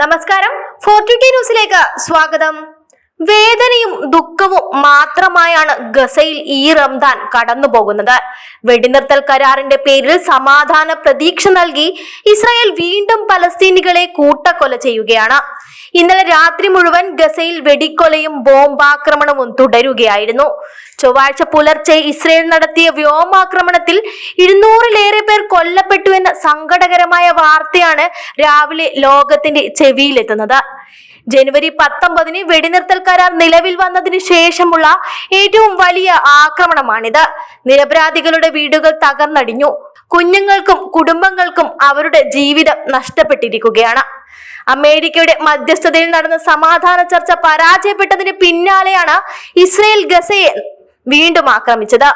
നമസ്കാരം. ഫോർട്ടി ന്യൂസിലേക്ക് സ്വാഗതം. വേദനയും ദുഃഖവും മാത്രമായാണ് ഗസയിൽ ഈ റംദാൻ കടന്നു പോകുന്നത് വെടിനിർത്തൽ കരാറിന്റെ പേരിൽ സമാധാന പ്രതീക്ഷ നൽകി ഇസ്രായേൽ വീണ്ടും പലസ്തീനികളെ കൂട്ടക്കൊല ചെയ്യുകയാണ്. ഇന്നലെ രാത്രി മുഴുവൻ ഗസയിൽ വെടിക്കൊലയും ബോംബാക്രമണവും തുടരുകയായിരുന്നു. ചൊവ്വാഴ്ച പുലർച്ചെ ഇസ്രയേൽ നടത്തിയ വ്യോമാക്രമണത്തിൽ ഇരുന്നൂറിലേറെ പേർ കൊല്ലപ്പെട്ടു എന്ന സങ്കടകരമായ വാർത്തയാണ് രാവിലെ ലോകത്തിന്റെ ചെവിയിലെത്തുന്നത്. ജനുവരി പത്തൊമ്പതിന് വെടിനിർത്തൽ കരാർ നിലവിൽ വന്നതിന് ശേഷമുള്ള ഏറ്റവും വലിയ ആക്രമണമാണിത്. നിരപരാധികളുടെ വീടുകൾ തകർന്നടിഞ്ഞു. കുഞ്ഞുങ്ങൾക്കും കുടുംബങ്ങൾക്കും അവരുടെ ജീവിതം നഷ്ടപ്പെട്ടിരിക്കുകയാണ്. അമേരിക്കയുടെ മധ്യസ്ഥതയിൽ നടന്ന സമാധാന ചർച്ച പരാജയപ്പെട്ടതിന് പിന്നാലെയാണ് ഇസ്രയേൽ ഗസയെ വീണ്ടും ആക്രമിച്ചത്.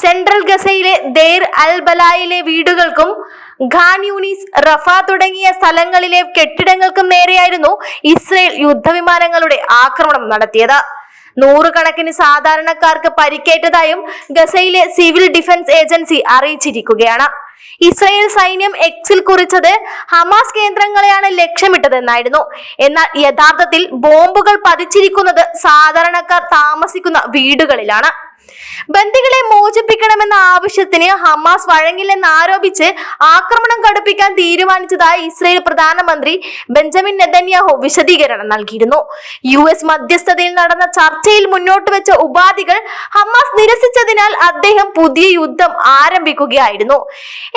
സെൻട്രൽ ഗസയിലെ ദേർ അൽ ബലായിലെ വീടുകൾക്കും ഖാൻ യൂണിസ് റഫ തുടങ്ങിയ സ്ഥലങ്ങളിലെ കെട്ടിടങ്ങൾക്കും നേരെയായിരുന്നു ഇസ്രയേൽ യുദ്ധവിമാനങ്ങളുടെ ആക്രമണം നടത്തിയത്. നൂറുകണക്കിന് സാധാരണക്കാർക്ക് പരിക്കേറ്റതായും ഗസയിലെ സിവിൽ ഡിഫൻസ് ഏജൻസി അറിയിച്ചിരിക്കുകയാണ്. ഇസ്രയേൽ സൈന്യം എക്സിൽ കുറിച്ചത് ഹമാസ് കേന്ദ്രങ്ങളെയാണ് ലക്ഷ്യമിട്ടതെന്നായിരുന്നു. എന്നാൽ യഥാർത്ഥത്തിൽ ബോംബുകൾ പതിച്ചിരിക്കുന്നത് സാധാരണക്കാർ താമസിക്കുന്ന വീടുകളിലാണ്. ബന്ദികളെ മോചിപ്പിക്കണമെന്ന ആവശ്യത്തിന് ഹമാസ് വഴങ്ങില്ലെന്ന് ആരോപിച്ച് ആക്രമണം കടുപ്പിക്കാൻ തീരുമാനിച്ചതായി ഇസ്രയേൽ പ്രധാനമന്ത്രി ബെഞ്ചമിൻ നെതന്യാഹു വിശദീകരണം നൽകിയിരുന്നു. യു എസ് മധ്യസ്ഥതയിൽ നടന്ന ചർച്ചയിൽ മുന്നോട്ട് വെച്ച ഉപാധികൾ ഹമാസ് നിരസിച്ചതിനാൽ അദ്ദേഹം പുതിയ യുദ്ധം ആരംഭിക്കുകയായിരുന്നു.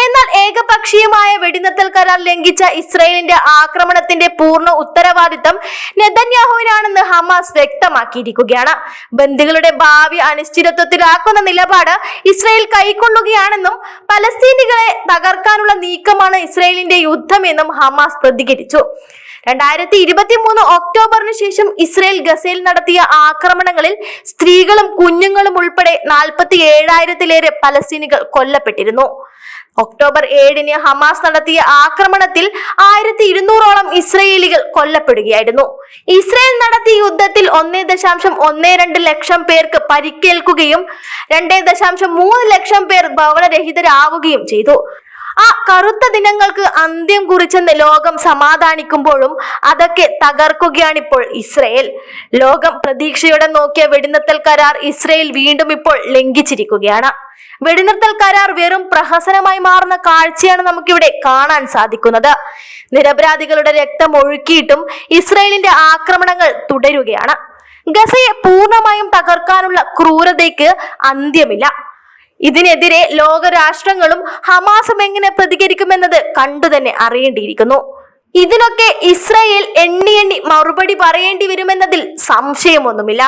എന്നാൽ ഏകപക്ഷീയമായ വെടിനിർത്തൽ കരാർ ലംഘിച്ച ഇസ്രയേലിന്റെ ആക്രമണത്തിന്റെ പൂർണ ഉത്തരവാദിത്തം നെതന്യാഹുവിനാണെന്ന് ഹമാസ് വ്യക്തമാക്കിയിരിക്കുകയാണ്. ബന്ദികളുടെ ഭാവി അനിശ്ചിതത്വത്തിലാക്കുന്ന നിലപാട് ഇസ്രയേൽ കൈക്കൊള്ളുകയാണെന്നും പലസ്തീനികളെ തകർക്കാനുള്ള നീക്കമാണ് ഇസ്രയേലിന്റെ യുദ്ധമെന്നും ഹമാസ് പ്രതികരിച്ചു. രണ്ടായിരത്തി ഇരുപത്തി മൂന്ന് ഒക്ടോബറിന് ശേഷം ഇസ്രയേൽ ഗസയിൽ നടത്തിയ ആക്രമണങ്ങളിൽ സ്ത്രീകളും കുഞ്ഞുങ്ങളും ഉൾപ്പെടെ നാൽപ്പത്തി ഏഴായിരത്തിലേറെ പലസ്തീനികൾ കൊല്ലപ്പെട്ടിരുന്നു. ഒക്ടോബർ ഏഴിന് ഹമാസ് നടത്തിയ ആക്രമണത്തിൽ ആയിരത്തി ഇരുന്നൂറോളം ഇസ്രയേലികൾ കൊല്ലപ്പെടുകയായിരുന്നു. ഇസ്രയേൽ നടത്തിയ യുദ്ധത്തിൽ ഒന്നേ ദശാംശം ഒന്നേ രണ്ട് ലക്ഷം പേർക്ക് പരിക്കേൽക്കുകയും രണ്ടേ ദശാംശം മൂന്ന് ലക്ഷം പേർ ഭവനരഹിതരാവുകയും ചെയ്തു. ആ കറുത്ത ദിനങ്ങൾക്ക് അന്ത്യം കുറിച്ചെന്ന് ലോകം സമാധാനിക്കുമ്പോഴും അതൊക്കെ തകർക്കുകയാണിപ്പോൾ ഇസ്രയേൽ. ലോകം പ്രതീക്ഷയോടെ നോക്കിയ വെടിനിർത്തൽ കരാർ ഇസ്രയേൽ വീണ്ടും ഇപ്പോൾ ലംഘിച്ചിരിക്കുകയാണ്. വെടിനിർത്തൽ കരാർ വെറും പ്രഹസനമായി മാറുന്ന കാഴ്ചയാണ് നമുക്കിവിടെ കാണാൻ സാധിക്കുന്നത്. നിരപരാധികളുടെ രക്തം ഒഴുക്കിയിട്ടും ഇസ്രയേലിന്റെ ആക്രമണങ്ങൾ തുടരുകയാണ്. ഗസയെ പൂർണമായും തകർക്കാനുള്ള ക്രൂരതയ്ക്ക് അന്ത്യമില്ല. ഇതിനെതിരെ ലോകരാഷ്ട്രങ്ങളും ഹമാസും എങ്ങനെ പ്രതികരിക്കുമെന്നത് കണ്ടു തന്നെ അറിയേണ്ടിയിരിക്കുന്നു. ഇതിനൊക്കെ ഇസ്രയേൽ എണ്ണി എണ്ണി മറുപടി പറയേണ്ടി വരുമെന്നതിൽ സംശയമൊന്നുമില്ല.